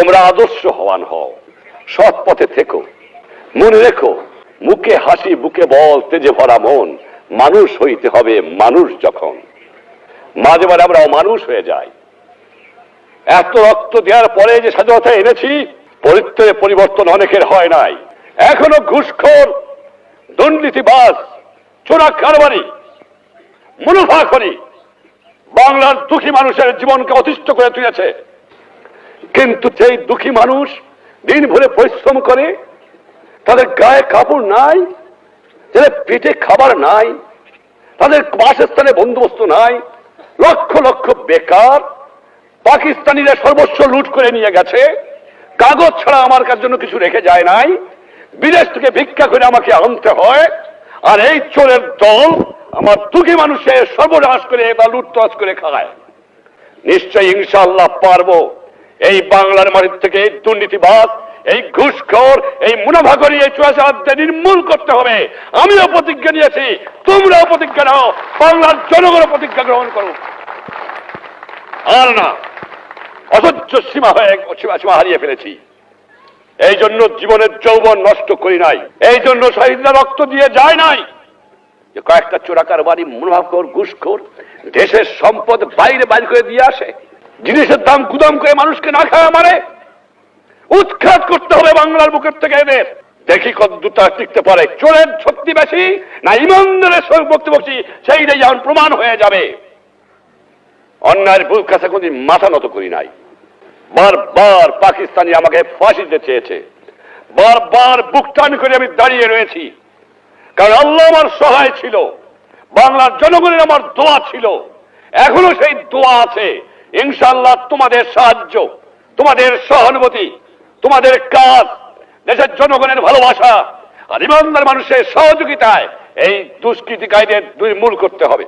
তোমরা আদর্শ হওয়ান হও। সৎ পথে থেকো। মনে রেখো, মুখে হাসি, বুকে বল, তেজে ভরা মন, মানুষ হইতে হবে মানুষ যখন। মাঝে মাঝে আমরা মানুষ হয়ে যাই। এত রক্ত দেওয়ার পরে যে স্বাধীনতা এনেছি পরিত্রে পরিবর্তন অনেকের হয় নাই। এখনও ঘুষখোর, দুর্নীতিবাজ চোরা কারবারি মুনাফা করি বাংলার দুঃখী মানুষের জীবনকে অতিষ্ঠ করে তুলেছে। কিন্তু সেই দুঃখী মানুষ দিন ভরে পরিশ্রম করে, তাদের গায়ে কাপড় নাই তাদের পেটে খাবার নাই, তাদের বাসস্থানে বন্দোবস্ত নাই, লক্ষ লক্ষ বেকার, পাকিস্তানিরা সর্বস্ব লুট করে নিয়ে গেছে, কাগজ ছাড়া আমার কার জন্য কিছু রেখে যায় নাই, বিদেশ থেকে ভিক্ষা করে আমাকে আনতে হয়, আর এই চোরের দল আমার দুঃখী মানুষের সর্বনাশ করে বা লুটতরাজ করে খায়। নিশ্চয়ই ইনশাআল্লাহ পারব। এই বাংলার মাটির থেকে এই দুর্নীতিবাদ এই ঘুষখোর, এই মুনাফাকরি এই চুয়াচারদের নির্মূল করতে হবে। আমিও প্রতিজ্ঞা নিয়েছি, তোমরাও প্রতিজ্ঞা নাও, বাংলার জনগণ প্রতিজ্ঞা গ্রহণ করো আর না অসহ্য সীমা হয়ে সীমা হারিয়ে ফেলেছি। এই জন্য জীবনের যৌবন নষ্ট করি নাই। এই জন্য শহীদরা রক্ত দিয়ে যায় নাই। কয়েকটা চোরাকার বাড়ি মুনাফাকর ঘুষখোর, দেশের সম্পদ বাইরে বাইর করে দিয়ে আসে। জিনিসের দাম গুদাম করে মানুষকে না খাওয়া মারে উৎখাত করতে হবে বাংলার বুকের থেকে এদের। দেখি কত দুটা টিকতে পারে। চোরের শক্তি বেশি না ইমানদারের বক্তব্য বক্তি সেইটাই যেমন প্রমাণ হয়ে যাবে। অন্যায়ের বুক কাছে কোনদিন মাথা নত করি নাই। বারবার পাকিস্তানি আমাকে ফাঁসি দিতে চেয়েছে। বারবার বুক টান করে আমি দাঁড়িয়ে রয়েছি। কারণ আল্লাহ আমার সহায় ছিল। বাংলার জনগণের আমার দোয়া ছিল। এখনও সেই দোয়া আছে। ইনশাল্লাহ তোমাদের সাহায্য, তোমাদের সহানুভূতি, তোমাদের কাজ, দেশের জনগণের ভালোবাসা আর ইমানদার মানুষের সহযোগিতায় এই দুষ্কৃতিকারীদের দুই মূল করতে হবে।